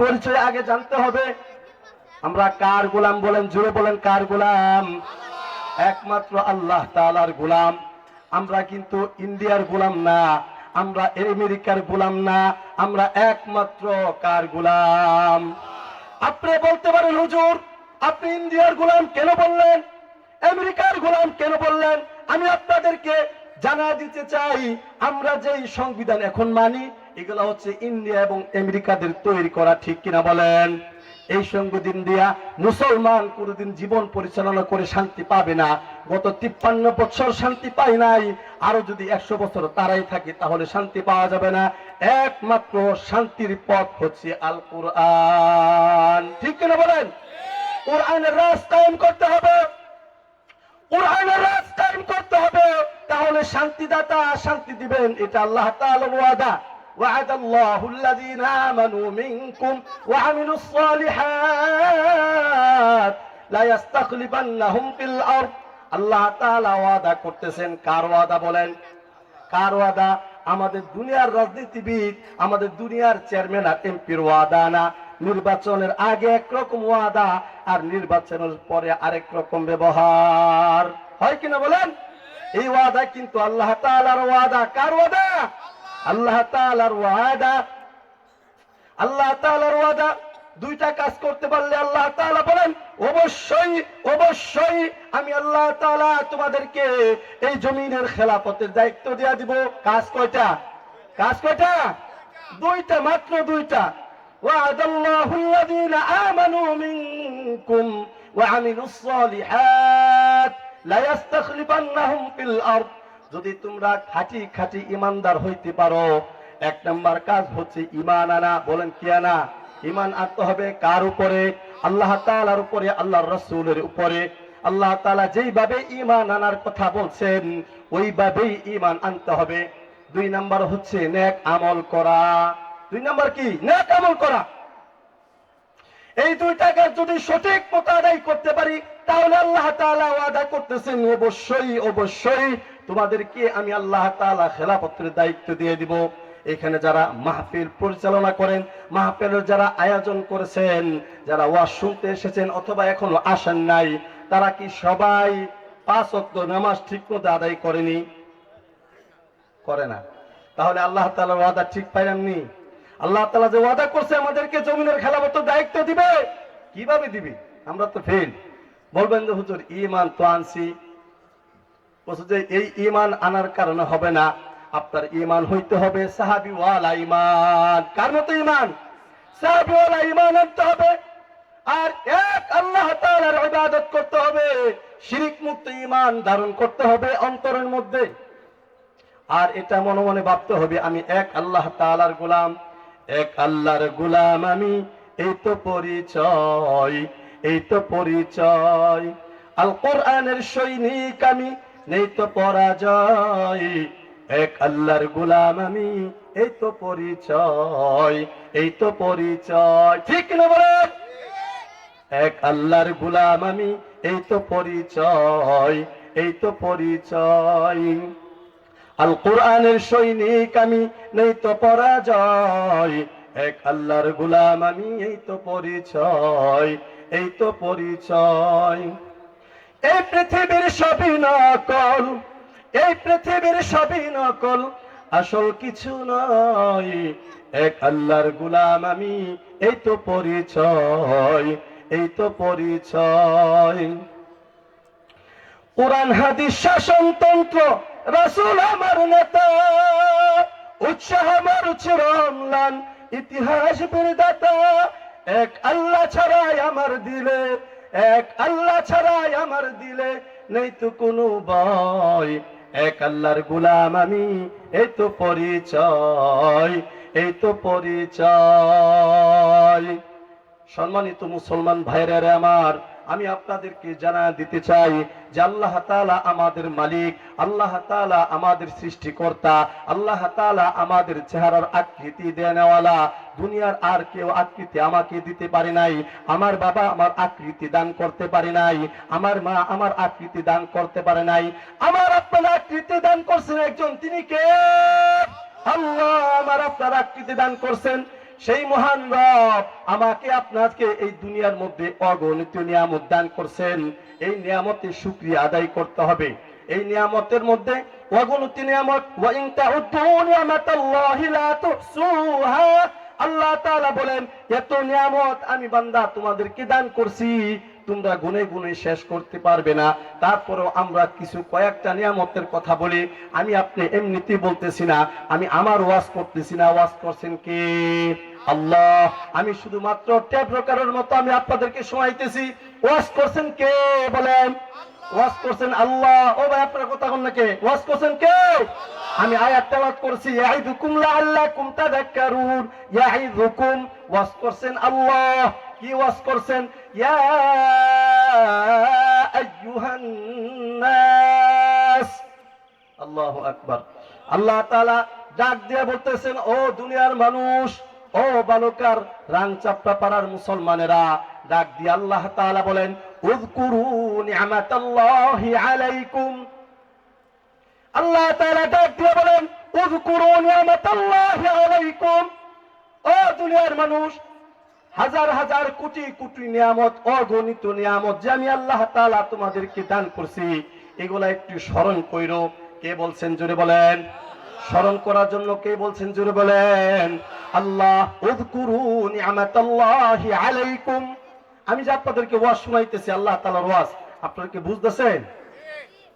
পরিচয় আগে জানতে হবে। আমরা কার গোলাম বলেন, জুড়ে বলেন কার গোলাম? একমাত্র আল্লাহ তাআলার গোলাম। আমরা কিন্তু ইন্ডিয়ার গোলাম না, আমরা আমেরিকার গোলাম না, আমরা একমাত্র কার গোলাম? আপনি বলতে পারেন, হুজুর, আপনি ইন্ডিয়ার গোলাম কেন বললেন? আমেরিকার গোলাম কেন বললেন? আমি আপনাদেরকে জানা দিতে চাই, আমরা যেই সংবিধান এখন মানি এগুলো হচ্ছে ইন্ডিয়া এবং আমেরিকাদের তৈরি করা, ঠিক কিনা বলেন? এই সংবিধান দিয়া মুসলমান কোনদিন জীবন পরিচালনা করে শান্তি পাবে না। গত তিপ্পান্ন বছর শান্তি পাই নাই। আরও যদি একশো বছর তারাই থাকে, তাহলে শান্তি পাওয়া যাবে না। একমাত্র শান্তির পথ হচ্ছে আল কোরআন ঠিক কিনা বলেন? কোরআনের রাজ কায়েম করতে হবে। কোরআনের রাজ কায়েম করতে হবে। তাহলে শান্তিদাতা শান্তি দিবেন, এটা আল্লাহ ওয়াদা। وعد الله الذين آمنوا منكم وعملوا الصالحات لا يستخلفنهم في الأرض আল্লাহ তাআলা ওয়াদা করতেছেন কার ওয়াদা বলেন কার ওয়াদা আমাদের দুনিয়ার রাজনীতিবিদ আমাদের দুনিয়ার চেয়ারম্যান আর এমপির ওয়াদা না নির্বাচনের আগে একরকম ওয়াদা আর নির্বাচনের পরে আরেক রকম ব্যবহার হয় কিনা বলেন এই ওয়াদা কিন্তু আল্লাহ তাআলার ওয়াদা কার ওয়াদা আল্লাহ তাআলার ওয়াদা আল্লাহ তাআলার ওয়াদা দুইটা কাজ করতে পারলে আল্লাহ তাআলা বলেন অবশ্যই অবশ্যই আমি আল্লাহ তাআলা তোমাদেরকে এই জমিনের খেলাফতের দায়িত্ব দেয়া দিব কাজ কয়টা কাজ কয়টা দুইটা মাত্র দুইটা وعد الله الذين آمنوا منكم وعملوا الصالحات لا يستخلفنهم في الأرض যদি তোমরা খাঁটি খাঁটি ইমানদার হইতে পারো, এক নাম্বার কাজ হচ্ছে ইমান আনা। বলেন, কি আনা? ইমান আনতে হবে কার উপরে? আল্লাহ তাআলার উপরে, আল্লাহর রাসূলের উপরে। আল্লাহ তাআলা যেইভাবে ইমান আনার কথা বলছেন, ওইভাবেই ইমান আনতে হবে। দুই নাম্বার হচ্ছে নেক আমল করা। দুই নাম্বার কি? নেক আমল করা। এই দুই টাকা যদি সঠিক মতো আদায় করতে পারি, তাহলে আল্লাহ তাআলা ওয়াদা করতেছেন, অবশ্যই অবশ্যই তোমাদেরকে আমি আল্লাহ তাআলা খেলাপত্রের দায়িত্ব দিয়ে দিব। এখানে যারা মাহফিল পরিচালনা করেন, মাহফিলের যারা আয়োজন করেছেন, যারা ওয়াজ শুনতে এসেছেন অথবা এখনও আসেন নাই, তারা কি সবাই পাঁচ ওয়াক্ত নামাজ ঠিক মতো আদায় করেনি? করে না। তাহলে আল্লাহ তাআলার ওয়াদা ঠিক পাইলামনি আল্লাহ তালা যে ওয়াদা করছে আমাদেরকে জমিনের খেলাপত্র দায়িত্ব দিবে, কীভাবে দিবে? আমরা তো ফেল বলবেন যে, হুজুর ইমান তো আনছি। যে এই ইমান আনার কারণে হবে না। আপনার ইমান হইতে হবে সাহাবি ওয়ালা ইমান কার মতো ইমান সাহাবি ওয়ালা ইমান আনতে হবে। আর এক আল্লাহ তাআলার ইবাদত করতে হবে। শিরিক মুক্ত ইমান ধারণ করতে হবে অন্তরের মধ্যে। আর এটা মনে মনে ভাবতে হবে, আমি এক আল্লাহ তাআলার গোলাম, এক আল্লাহর গোলাম আমি। এই তো পরিচয়, এই তো পরিচয়। আল কোরআনের সৈনিক আমি নেই তো পরাজয়। এক আল্লাহর গোলাম আমি, এই তো পরিচয়, এই তো পরিচয়। ঠিক না বলেন এক আল্লাহর গোলাম আমি, এই তো পরিচয়, এই তো পরিচয়। আল কোরআনের সৈনিক আমি, নেই তো পরাজয়। এক আল্লাহর গোলাম আমি, এই তো পরিচয়, এই তো পরিচয়। এই পৃথিবীর সবই নকল, এই পৃথিবীর সবই নকল, আসল কিছু নয়। এক আল্লাহর গোলাম আমি, এই তো পরিচয়, এই তো পরিচয়। কোরআন, হাদিস শাসনতন্ত্র রাসূল আমার নেতা, উৎসাহ আমার চিরম্লান ইতিহাস বিরদাতা এক আল্লাহ ছাড়াই আমার দিলে এক আল্লাহ ছাড়াই আমার দিলে নেই তো কোনো ভয়। এক আল্লাহর গোলাম আমি, এই তো পরিচয়, এই তো পরিচয়। সম্মানিত মুসলমান ভাইরা আমার, আমি আপনাদেরকে জানা দিতে চাই যে আল্লাহ তাআলা আমাদের মালিক, আল্লাহ তাআলা আমাদের সৃষ্টিকর্তা, আল্লাহ তাআলা আমাদের চেহারার আকৃতি দেনেওয়ালা দুনিয়ার আর কেউ আকৃতি আমাকে দিতে পারে নাই। আমার বাবা আমার আকৃতি দান করতে পারে নাই। আমার মা আমার আকৃতি দান করতে পারে নাই। আমার আপনার আকৃতি দান করছেন একজন, তিনি কে? আল্লাহ, আমার আপনার আকৃতি দান করছেন। সেই মহান রব আমাকে আপনাকে এই দুনিয়ার মধ্যে অগণিত নিয়ামত দান করছেন। এই নিয়ামতের শুক্রিয়া আদায় করতে হবে। এই নিয়ামতের মধ্যে অগণিত নিয়ামত, ওয়া ইন তাউদ্দু নিয়ামাতাল্লাহি লা তুহসুহা। আল্লাহ তাআলা বলেন, এত নিয়ামত আমি বান্দা তোমাদেরকে দান করছি, তোমরা গুনে গুনে শেষ করতে পারবে না। তারপরেও আমরা কিছু কয়েকটা নিয়ামতের কথা বলি। আমি আপনি এমনিতেই বলতেছি না, আমি আমার ওয়াজ করতেছি না। ওয়াজ করছেন কে? আল্লাহ। আমি শুধুমাত্র ট্যাপ রকারের মতো আমি আপনাদেরকে শোনাইতেছি। ওয়াজ করছেন কে বলেন? ওয়াজ করছেন আল্লাহ। ও ভাই, আপনার কথা নাকি? ওয়াজ করছেন কে? আমি আয়াত করছি। লাআল্লাকুম তাযাক্কারুন। ওয়াজ করছেন আল্লাহ। কি ওয়াজ করছেন? ইয়া আইয়ুহান নাস আল্লাহু আকবার। আল্লাহ তাআলা ডাক দিয়ে বলতেছেন, ও দুনিয়ার মানুষ, ও বালুকার রাং চাপটা পাড়ার মুসলমানেরা ডাক দিয়ে আল্লাহ তাআলা বলেন আল্লাহ তাআলা ডাক দিয়ে বলেন ও দুনিয়ার মানুষ, হাজার হাজার কোটি কোটি নিয়ামত, অগণিত নিয়ামত যে আমি আল্লাহ তাআলা তোমাদেরকে দান করছি, এগুলা একটু স্মরণ কইরো। কে বলছেন জোরে বলেন? স্মরণ করার জন্য কে বলছেন জোরে বলেন? আল্লাহ আলাইকুম। আমি যে আপনাদেরকে ওয়াজ শোনাইতেছি আল্লাহ তাআলার ওয়াজ আপনারা কি বুঝতেছেন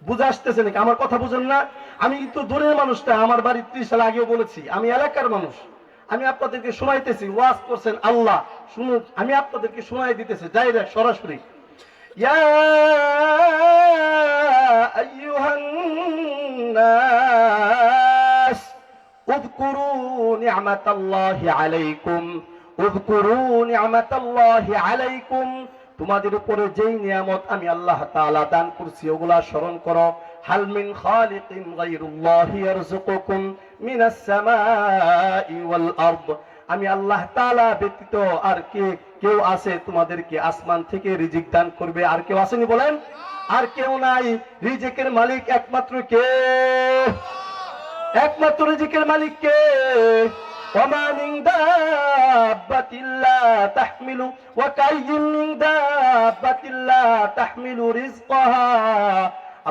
বুঝে আসতেছে নাকি আমার কথা বুঝেন না আমি কিন্তু দূরের মানুষটা আমার বাড়ি ত্রিশ সাল আগেও বলেছি আমি এলাকার মানুষ আমি আপনাদেরকে শোনাইতেছি ওয়াজ করছেন আল্লাহ শুনুন আমি আপনাদেরকে শোনাই দিতেছি ডাইরেক্ট সরাসরি ইয়া আইয়ুহান নাস اذكروا نعمة الله عليكم তোমাদের উপরে যেই নিয়ামত আমি আল্লাহ তাআলা দান করছি, ওগুলা স্মরণ করো। হালমিন আমি আল্লাহ তালা ব্যতীত আর কে কেউ আছে তোমাদেরকে আসমান থেকে রিজিক দান করবে? আর কেউ আসেনি বলেন? আর কেউ নাই। রিজিকের মালিক একমাত্র কে? একমাত্র রিজিকের মালিক কে? وما من دابة لا تحمل وكأي من دابة لا تحمل رزقها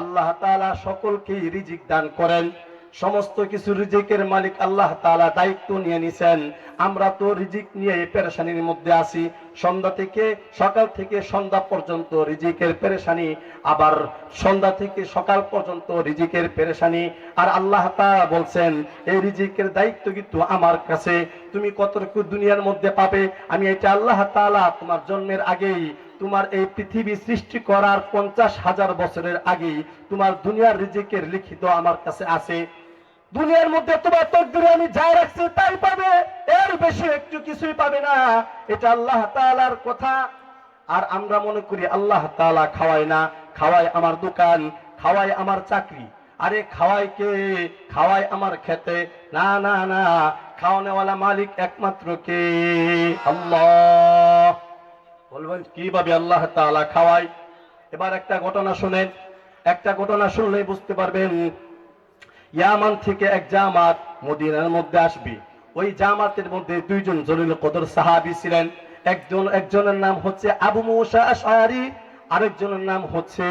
আল্লাহ তাআলা সকলকেই রিজিক দান করেন সমস্ত কিছু রিজিকের মালিক আল্লাহ তাআলা দায়িত্ব নিয়ে নিছেন। আমরা তো রিজিক নিয়ে পেরেশানির মধ্যে আছি। সন্ধ্যা থেকে সকাল থেকে সন্ধ্যা পর্যন্ত রিজিকের পেরেশানি, আবার সন্ধ্যা থেকে সকাল পর্যন্ত রিজিকের পেরেশানি। আর আল্লাহ তাআলা বলছেন, এই রিজিকের দায়িত্ব কিন্তু আমার কাছে। তুমি কতটুকু দুনিয়ার মধ্যে পাবে? আমি এটা আল্লাহ তাআলা তোমার জন্মের আগেই, তোমার এই পৃথিবী সৃষ্টি করার পঞ্চাশ হাজার বছরের আগেই, তোমার দুনিয়ার রিজিকের লিখিত আমার কাছে আছে। দুনিয়ার মধ্যে তোমার তকদিরে আমি যা রাখছি, তাই পাবে। এর বেশি একটু কিছুই পাবে না। এটা আল্লাহ তাআলার কথা। আর আমরা মনে করি আল্লাহ তাআলা খাওয়ায় না। খাওয়ায় আমার দোকান, খাওয়ায় আমার চাকরি। আরে খাওয়াই কে? খাওয়াই আমার খেতে। না না না। খাওয়ানেওয়ালা মালিক একমাত্র কে? আল্লাহ। বলবেন, কীভাবে আল্লাহ তাআলা খাওয়ায়? এবার একটা ঘটনা শুনেন। একটা ঘটনা শুনলেই বুঝতে পারবেন ইয়ামান থেকে এক জামাত মদিনার মধ্যে আসবে। ওই জামাতের মধ্যে দুইজন জলিল কদর সাহাবী ছিলেন। একজন, একজনের নাম হচ্ছে আবু মুসা আশআরি, আরেকজনের নাম হচ্ছে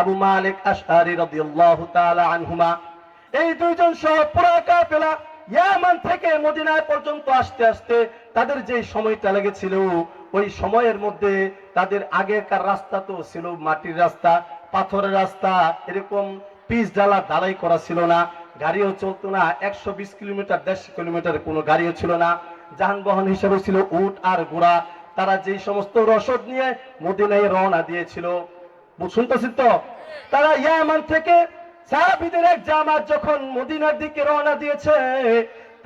আবু মালিক আশআরি রাদিয়াল্লাহু তাআলা আনহুমা। এই দুইজন সহ পুরো কাফেলা ইয়ামান থেকে মদিনায় পর্যন্ত আসতে আসতে তাদের যে সময়টা লেগেছিল, ওই সময়ের মধ্যে তাদের আগেকার রাস্তা তো ছিল মাটির রাস্তা, পাথরের রাস্তা, এরকম পিচ জ্বালা ঢালাই করা ছিল না, গাড়িও চলতো না, একশো বিশ কিলোমিটার, দেড়শো কিলোমিটার কোনো গাড়িও ছিল না। যানবাহন হিসেবে ছিল উট আর ঘোড়া। তারা যে সমস্ত রসদ নিয়ে মদিনায় রওনা দিয়েছিল। শুনতেছেন তো? তারা ইয়ামান থেকে সাহাবিদের এক জামাত যখন মদিনার দিকে রওনা দিয়েছে,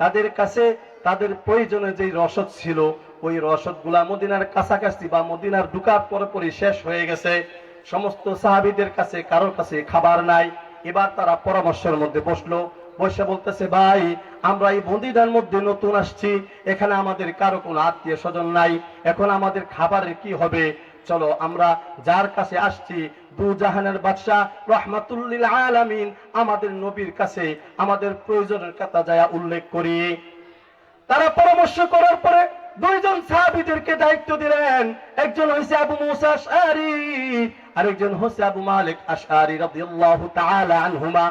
তাদের কাছে তাদের প্রয়োজনে যে রসদ ছিল, ওই রসদগুলা মদিনার কাছাকাছি বা মদিনার ঢুকার পরে পরে শেষ হয়ে গেছে। সমস্ত সাহাবিদের কাছে কারোর কাছে খাবার নাই। এবার তারা পরামর্শের মধ্যে বসল। বসে বলতেছে, ভাই, আমরা এই মদিনার মধ্যে নতুন আসছি। এখানে আমাদের কারও কোনো আত্মীয় স্বজন নাই। এখন আমাদের খাবারের কি হবে? চলো, আমরা যার কাছে আসছি, দু জাহানের বাদশাহ রহমাতুল্লিল আলামিন আমাদের নবীর কাছে আমাদের প্রয়োজনের কথা যায় উল্লেখ করি। তারা পরামর্শ করার পরে দুইজন সাহাবীদেরকে দায়িত্ব দিলেন। একজন হইছে আবু মুসা আশআরি, আরেকজন হচ্ছে আবু মালিক আশআরি রাদিয়াল্লাহু তাআলা আনহুমা।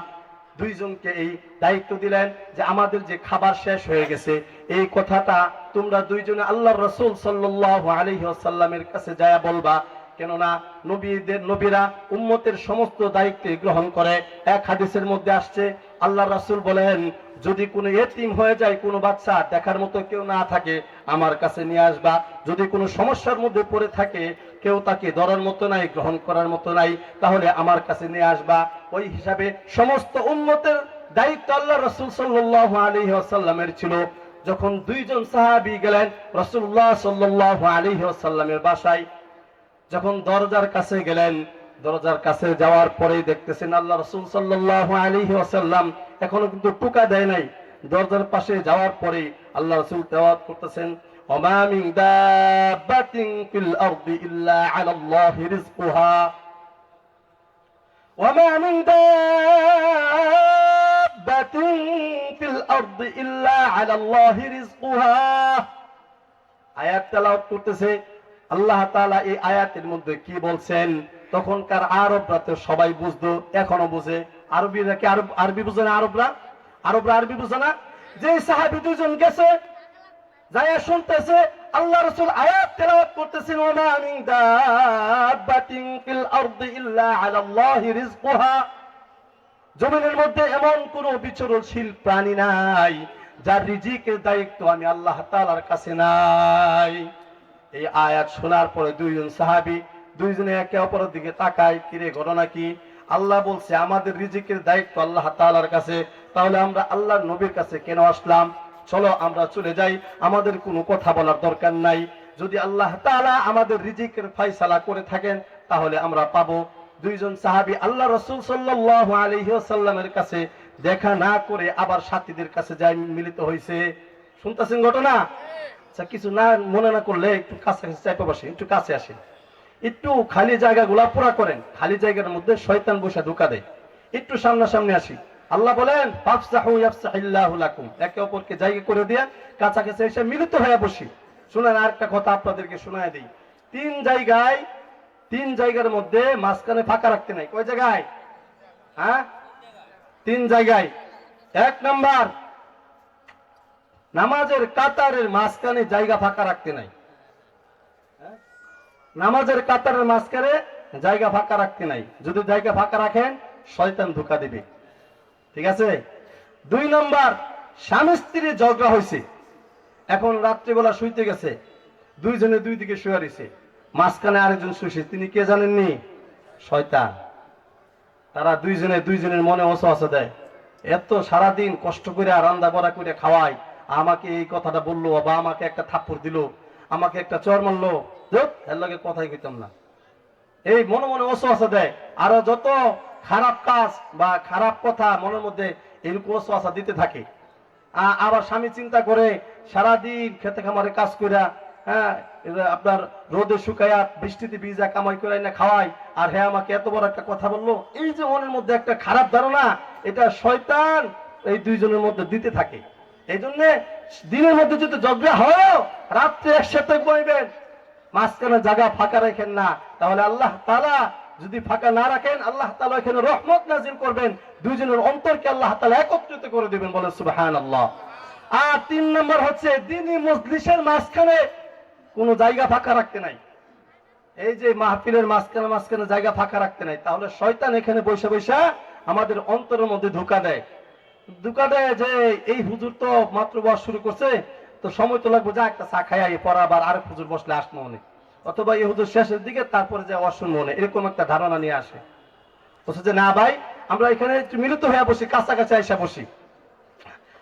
দুইজনকে এই দায়িত্ব দিলেন যে আমাদের যে খাবার শেষ হয়ে গেছে, এই কথাটা তোমরা দুইজনে আল্লাহর রাসূল সাল্লাল্লাহু আলাইহি ওয়াসাল্লামের কাছে যায় বলবা। কেননা নবীদের, নবীরা উম্মতের সমস্ত দায়িত্ব গ্রহণ করে। এক হাদিসের মধ্যে আসছে আল্লাহ রাসূল বলেন, যদি কোনো এতিম হয়ে যায়, কোনো বাচ্চা দেখার মতো কেউ না থাকে, আমার কাছে নিয়ে আসবা। যদি কোনো সমস্যার মধ্যে পড়ে থাকে, কেউ তাকে ধরার মতো নাই, গ্রহণ করার মতো নাই, তাহলে আমার কাছে নিয়ে আসবা। ওই হিসাবে সমস্ত উম্মতের দায়িত্ব আল্লাহ রসুল সাল্লাল্লাহু আলাইহি ওয়াসাল্লামের ছিল। যখন দুইজন সাহাবী গেলেন রসুল্লাহ সাল্লাল্লাহু আলাইহি ওয়াসাল্লামের বাসায়, যখন দরজার কাছে গেলেন দরজার কাছে যাওয়ার পরেই দেখতেছেন আল্লাহ রসুল সাল্লাল্লাহু আলাইহি ওয়াসাল্লাম এখনও কিন্তু টুকা দেয় নাই। দরজার পাশে যাওয়ার পরেই আল্লাহ রসুল তেলাওয়াত করতেছেন রিজকুহা আয়াত করতেছে। আল্লাহ তাআলা এই আয়াতের মধ্যে কি বলছেন? তখনকার আরবরা তো সবাই বুঝতো, এখনও বুঝে। আরবিরা কি আরব আরবি বুঝে না আরবরা? আরবরা আরবি বুঝে না? যে সাহাবী দুজন গেছে যায়া শুনতেছে, আল্লাহ রাসূল আয়াত তেলাওয়াত করতেছেন ওয়া মা মিন দাব্বাতিন ফিল আরদি ইল্লা আলাল্লাহি রিজকুহা জমিনের মধ্যে এমন কোন বিচরণশীল প্রাণী নাই, যার রিজিকের দায়িত্ব আমি আল্লাহ তাআলার কাছে নাই। এই আয়াত শোনার পরে দুইজন সাহাবী দুইজনে একে অপরের দিকে তাকায় কিরে ঘটনা কি? আল্লাহ বলছে আমাদের রিজিকের দায়িত্ব আল্লাহ তাআলার কাছে। তাহলে আমরা আল্লাহর নবীর কাছে কেন আসলাম? চলো আমরা চলে যাই আমাদের কোনো কথা বলার দরকার নাই। যদি আল্লাহ তাআলা আমাদের রিজিকের ফয়সালা করে থাকেন তাহলে আমরা পাবো। দুইজন সাহাবী আল্লাহ রসুল সাল্লাল্লাহু আলাইহি ওয়াসাল্লামের কাছে দেখা না করে আবার সাথীদের কাছে যাই মিলিত হয়েছে শুনতেছেন ঘটনা? আচ্ছা কিছু না মনে না করলে একটু কাছাকাছি চাইপা বসে একটু কাছে আসেন। একটু খালি জায়গাগুলা পুরা করেন, খালি জায়গার মধ্যে শয়তান বসে ঢুকা দেয়। একটু সামনাসামনি আসি। আল্লাহ বলেন একে অপরকে জায়গা করে দিয়ে কাছাকাছি এসে মিলিত হয়ে বসি। শুনেন আর একটা কথা আপনাদেরকে শোনায় দিই। তিন জায়গায়, তিন জায়গার মধ্যে মাঝখানে ফাঁকা রাখতে নাই। কয় জায়গায়? হ্যাঁ? তিন জায়গায়। এক নাম্বার, নামাজের কাতারের মাঝখানে জায়গা ফাঁকা রাখতে নাই? নামাজের কাতারের মাঝখানে জায়গা ফাঁকা রাখতে নাই। যদি জায়গা ফাঁকা রাখেন, শয়তান ধোকা দিবে। ঠিক আছে? দুই নম্বর, স্বামী স্ত্রী ঝগড়া হয়েছে এখন রাত্রিবেলা শুইতে গেছে। দুইজনে দুই দিকে শুয়ে রয়েছে মাঝখানে আরেকজন শুয়েছে তিনি কে জানেননি? শয়তান। তারা দুইজনে দুইজনের মনে অসহসা দেয়। এত সারাদিন কষ্ট করে রান্না বড়া করে খাওয়াই আমাকে এই কথাটা বলল বা আমাকে একটা থাপ্পড় দিল। আমাকে একটা চর মারলো। লগে কথাই কইতাম না। এই মনে মনে অসহসা দেয়, আরও যত খারাপ কাজ বা খারাপ কথা মনের মধ্যে এরকম অসহসা দিতে থাকে। আবার স্বামী চিন্তা করে সারাদিন খেতে খামারে কাজ কইরা হ্যাঁ আপনার রোদে শুকাইয়া বৃষ্টিতে ভিজা কামাই করে না খাওয়াই, আর হ্যাঁ আমাকে এত বড় একটা কথা বলল, এই যে মনের মধ্যে একটা খারাপ ধারণা, এটা শয়তান এই দুইজনের মধ্যে দিতে থাকে। এই জন্যে দিনের মধ্যে যদি ঝগড়া হয় রাত্রে একসাথে বইবেন মাঝখানে জায়গা ফাঁকা রাখেন না। তাহলে আল্লাহ তালা যদি ফাঁকা না রাখেন, আল্লাহ তালা এখানে রহমত নাজিল করবেন। দুইজনের অন্তরকে আল্লাহ তালা একত্রিত করে দিবেন বলে সুবাহান আল্লাহ আর তিন নম্বর হচ্ছে দিনী মজলিসের মাঝখানে কোনো জায়গা ফাঁকা রাখতে নাই। এই যে মাহফিলের মাঝখানে মাঝখানে জায়গা ফাঁকা রাখতে নাই, তাহলে শয়তান এখানে বসে বসে আমাদের অন্তরের মধ্যে ধোকা দেয়। ধোকা দেয় যে, এই হুজুর তো মাত্র বস শুরু করছে তো সময় তো লাগবে, যা একটা চা খাই, আই, পর আবার আরেক হুজুর বসলে আসব মনে অথবা এই হুজুর শেষের দিকে, তারপরে যে অশুন মনে, এরকম একটা ধারণা নিয়ে আসে। বলছে যে, না ভাই, আমরা এখানে মিলিত হয়ে বসি, কাছাকাছি আইসা বসি।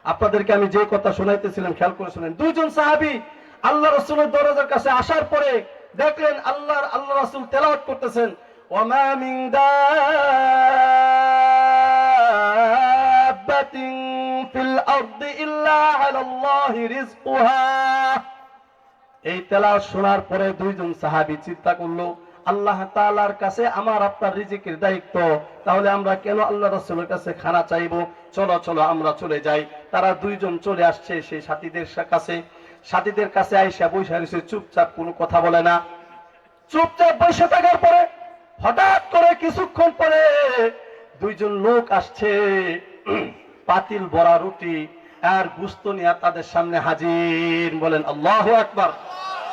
আপনাদেরকে আমি যে কথা শোনাইতেছিলাম, খেয়াল করে শুনেন। দুইজন সাহাবী আল্লাহ রসুলের দরজার কাছে আসার পরে দেখলেন আল্লাহর, আল্লাহ রসুল তেলাওয়াত করতেছেন ওমা মিন দাব্বাতিন ফিল আরদি ইল্লা আলাল্লাহি রিজকুহা। এই তেলাওয়াত শোনার পরে দুইজন সাহাবী চিন্তা করল, আল্লাহ তাআলার কাছে আমার আপনার রিজিকের দায়িত্ব, তাহলে আমরা কেন আল্লাহ রাসূলের কাছে খানা চাইব? চলো চলো, আমরা চলে যাই। তারা দুইজন চলে আসছে সেই সাথীদের কাছে। সাথীদের কাছে আইসা বৈশা রয়েছে, চুপচাপ কোনো কথা বলে না। চুপচাপ বসে থাকার পরে হঠাৎ করে কিছুক্ষণ পরে দুইজন লোক আসছে। পাতিল বড়া রুটি আর গুস্ত নিয়ে তাদের সামনে হাজির। বলেন, আল্লাহ আকবার।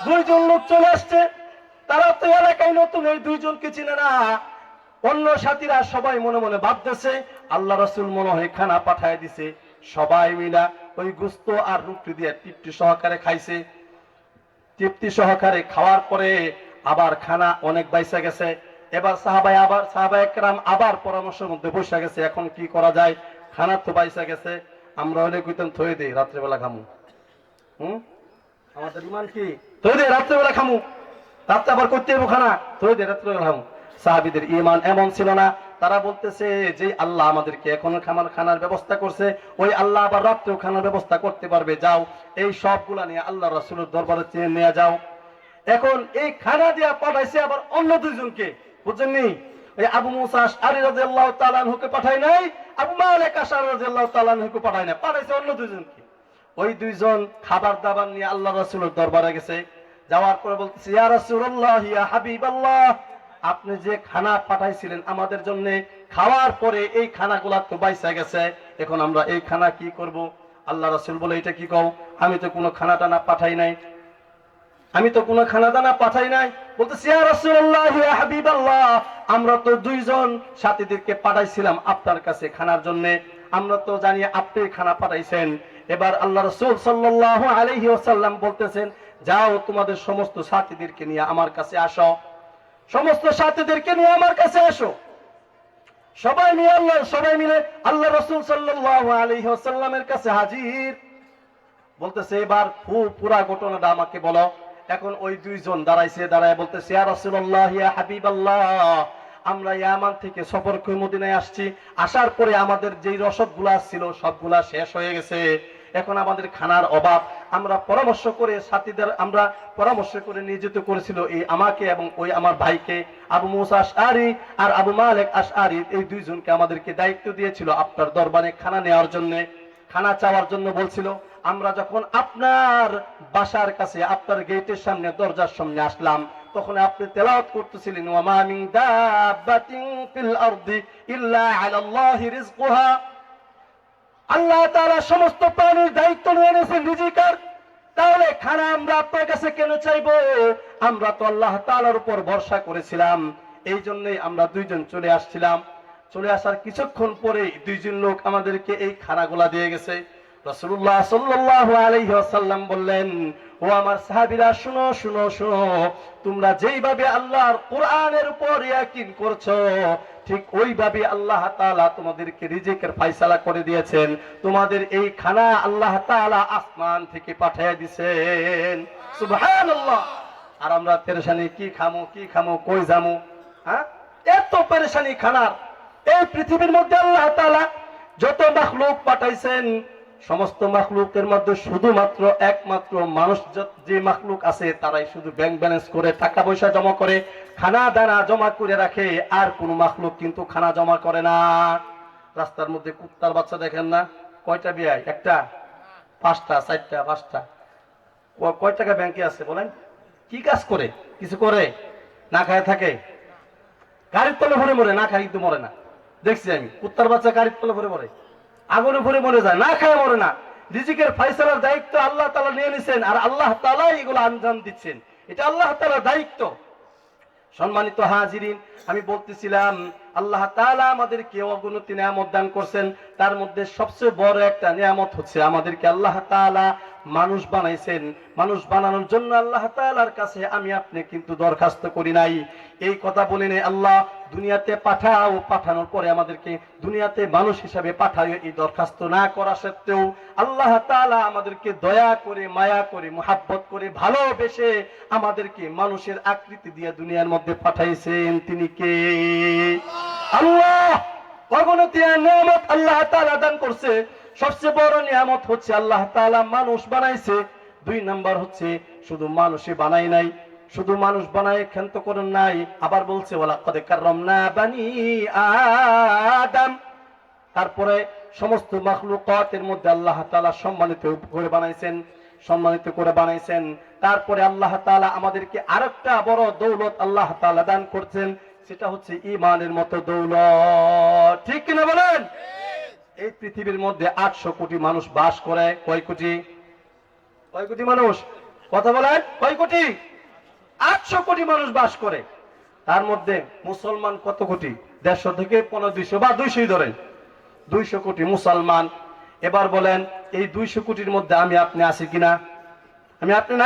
দুইজন লোক চলে আসছে। তারা তো এলাকায় নতুন, এই দুইজনকে চিনে না। অন্য সাথীরা সবাই মনে মনে ভাবতেছে, আল্লাহ রসুল মনে হয় খানা পাঠায় দিছে। সবাই মিলা ওই গুস্ত আর রুটি দিয়ে টিপটি সহকারে খাইছে। তৃপ্তি সহকারে খাওয়ার পরে আবার খানা অনেক বাইসা গেছে। এবার সাহাবাই আবার সাহাবাই একরাম আবার পরামর্শের মধ্যে বসে গেছে, এখন কি করা যায়? খানা তো বাইসা গেছে আমরা হলে কইতাম থয়ে দেই রাত্রেবেলা খামু। হুম? আমাদের ইমান কি? থয়ে দে রাত্রেবেলা খামু। রাত্রে আবার করতে হইব খানা থয়ে দে রাত্রেবেলা খামু। সাহাবিদের ইমান এমন ছিল না তারা বলতেছে যে আল্লাহ আমাদেরকে এখন খামার খানার ব্যবস্থা করছে ওই আল্লাহ আবার রাত্রেও খানার ব্যবস্থা করতে পারবে যাও এই সবগুলা নিয়ে আল্লাহ রাসূলের দরবারে চেয়ে নিয়ে যাও। এখন এই খানা দিয়া পাঠাইছে আবার অন্য দুইজনকে বুঝছেননি ওই আবু মুসা আলী রাদিয়াল্লাহু তাআলা আনহুকে পাঠায় নাই ওই দুইজন খাবার দাবার নিয়ে আল্লাহ যাওয়ার আপনি যে খানা পাঠাইছিলেন আমাদের জন্য, খাওয়ার পরে এই খানাগুলা তো বাইসা গেছে, এখন আমরা এই খানা কি করব? আল্লাহ রাসূল বলে, এটা কি কও? আমি তো কোনো খানা টানা পাঠাই নাই আমি তো কোনো খানা দানা পাঠাই নাই। বলতেছি আমরা তো দুইজন সাথীদেরকে পাঠাইছিলাম আপনার কাছে খানার জন্য। আমরা তো জানি আপনি খানা পাঠাইছেন। এবার আল্লাহ রাসূল সাল্লাল্লাহু আলাইহি ওয়াসাল্লাম বলতেছেন, যাও তোমাদের সমস্ত সাথীদেরকে নিয়ে আমার কাছে আসো। সমস্ত সাথীদেরকে নিয়ে আমার কাছে আসো। সবাই মিলে আল্লাহ, সবাই মিলে আল্লাহ রসুল সাল্লাল্লাহু আলাইহি ওয়াসাল্লামের কাছে হাজির। বলতেছে, এবার পুরা ঘটনাটা আমাকে বলো। এখন ওই দুইজন দাঁড়াইছে, দাঁড়ায় বলতেছে, ইয়া ইয়া হাবিবাল্লাহ, আমরা ইয়ামান থেকে সফর করে আসছি। আসার পরে আমাদের যেই রসদগুলা ছিল, সবগুলা শেষ হয়ে গেছে। এখন আমাদের খানার অভাব। আমরা পরামর্শ করে সাথীদের, আমরা পরামর্শ করে নিয়োজিত করেছিল এই আমাকে এবং ওই আমার ভাইকে, আবু মুসা আশআরি আর আবু মালিক আশআরি। এই দুইজনকে আমাদেরকে দায়িত্ব দিয়েছিল আপনার দরবারে খানা নেওয়ার জন্য। খানা চাওয়ার জন্য বলছিল আমরা যখন আপনার বাসার কাছে, আপনার গেটের সামনে, দরজার সামনে আসলাম, তখন আপনি তেলাওয়াত করতেছিলেন, ওয়ামা মিন দাব্বাতিন ফিল আরদি ইল্লা আলাল্লাহি রিজকুহা আল্লাহ তাআলা সমস্ত প্রাণীর দায়িত্ব নিয়ে নিয়েছেন রিজিকার তাহলে খানা আমরা আপনার কাছে কেন চাইব? আমরা তো আল্লাহ তাআলার উপর ভরসা করেছিলাম, এই জন্যই আমরা দুইজন চলে আসছিলাম। চলে আসার কিছুক্ষণ পরে দুইজন লোক আমাদেরকে এই খানাগুলা দিয়ে গেছে। রাসূলুল্লাহ সাল্লাল্লাহু আলাইহি ওয়াসাল্লাম বললেন, ও আমার সাহাবীরা, শুনো শুনো শুনো, তোমরা যেইভাবে আল্লাহর কোরআনের উপর ইয়াকিন করছ, ঠিক ওইভাবে আল্লাহ তাআলা তোমাদেরকে রিজিকের ফয়সালা করে দিয়েছেন। তোমাদের এই খানা আল্লাহ তাআলা আসমান থেকে পাঠিয়ে দিয়েছেন। সুবহানাল্লাহ! আর আমরা পেরেশানি, কি খামো কি খামো, কই যামু? হ্যাঁ? এত পেরেশানি খানার। এই পৃথিবীর মধ্যে আল্লাহ তাআলা যত মাখলুক পাঠাইছেন সমস্ত মাখলুকের মধ্যে শুধুমাত্র একমাত্র মানুষ যে মাখলুক আছে, তারাই শুধু ব্যাংক ব্যালেন্স করে টাকা পয়সা জমা করে, খানা দানা জমা করে রাখে, আর কোন মাখলুক কিন্তু খানা জমা করে না। রাস্তার মধ্যে কুত্তার বাচ্চা দেখেন না? কয়টা বিয়ায়? একটা? পাঁচটা, চারটা, পাঁচটা। কয় টাকা ব্যাংকে আছে বলেন? কি কাজ করে? কিছু করে? না খায় থাকে? গাড়ির তলে ভরে মরে, না খাই কিন্তু মরে না। দেখছি আমি, কুত্তার বাচ্চা গাড়ির তলে ভরে মরে। আগুনে ভরে মরে যায়, না খায় মরে না। রিজিকের ফাইসলার দায়িত্ব আল্লাহ তালা নিয়ে নিছেন আর আল্লাহ তালা এগুলো আঞ্জাম দিচ্ছেন। এটা আল্লাহ তালার দায়িত্ব। সম্মানিত হাজিরিন, আমি বলতেছিলাম, আল্লাহ তাআলা আমাদেরকে অগণতি নিয়ামত দান করছেন। তার মধ্যে সবচেয়ে বড় একটা নিয়ামত হচ্ছে আমাদেরকে আল্লাহ তাআলা মানুষ বানাইছেন। মানুষ বানানোর জন্য আল্লাহ তাআলার কাছে আমি আপনি কিন্তু দরখাস্ত করি নাই। এই কথা বলে নেই আল্লাহ দুনিয়াতে পাঠাও। পাঠানোর পরে আমাদেরকে দুনিয়াতে মানুষ হিসাবে পাঠাও এই দরখাস্ত না করা সত্ত্বেও আল্লাহ তাআলা আমাদেরকে দয়া করে, মায়া করে, মোহাব্বত করে ভালোবেসে আমাদেরকে মানুষের আকৃতি দিয়ে দুনিয়ার মধ্যে পাঠাইছেন। তিনি কে? আল্লাহ! নিয়ামত আল্লাহ দান করছে, সবচেয়ে বড় নিয়ামত হচ্ছে আল্লাহ তাআলা মানুষ বানাইছে। দুই নাম্বার হচ্ছে, শুধু মানুষই বানাই নাই, শুধু মানুষ বানায় ক্ষান্ত করেন নাই, আবার বলছে ওলা কদে বানি আদম। তারপরে সমস্ত মাখলুকাতের মধ্যে আল্লাহ তাআলা সম্মানিত করে বানাইছেন, সম্মানিত করে বানাইছেন। তারপরে আল্লাহ তাআলা আমাদেরকে আরেকটা বড় দৌলত আল্লাহ তাআলা দান করছেন সেটা হচ্ছে ইমানের মতো দৌলত। ঠিক কিনা বলেন? এই পৃথিবীর মধ্যে আটশো কোটি মানুষ বাস করে কয় কোটি? কয় কোটি মানুষ? কথা বলেন কয় কোটি? আটশো কোটি মানুষ বাস করে। তার মধ্যে মুসলমান কত কোটি? দেড়শো থেকে পনেরো দুইশো বা দুইশোই ধরেন। দুইশো কোটি মুসলমান। এবার বলেন এই দুইশো কোটির মধ্যে আমি আপনি আছি কিনা? আমি আপনি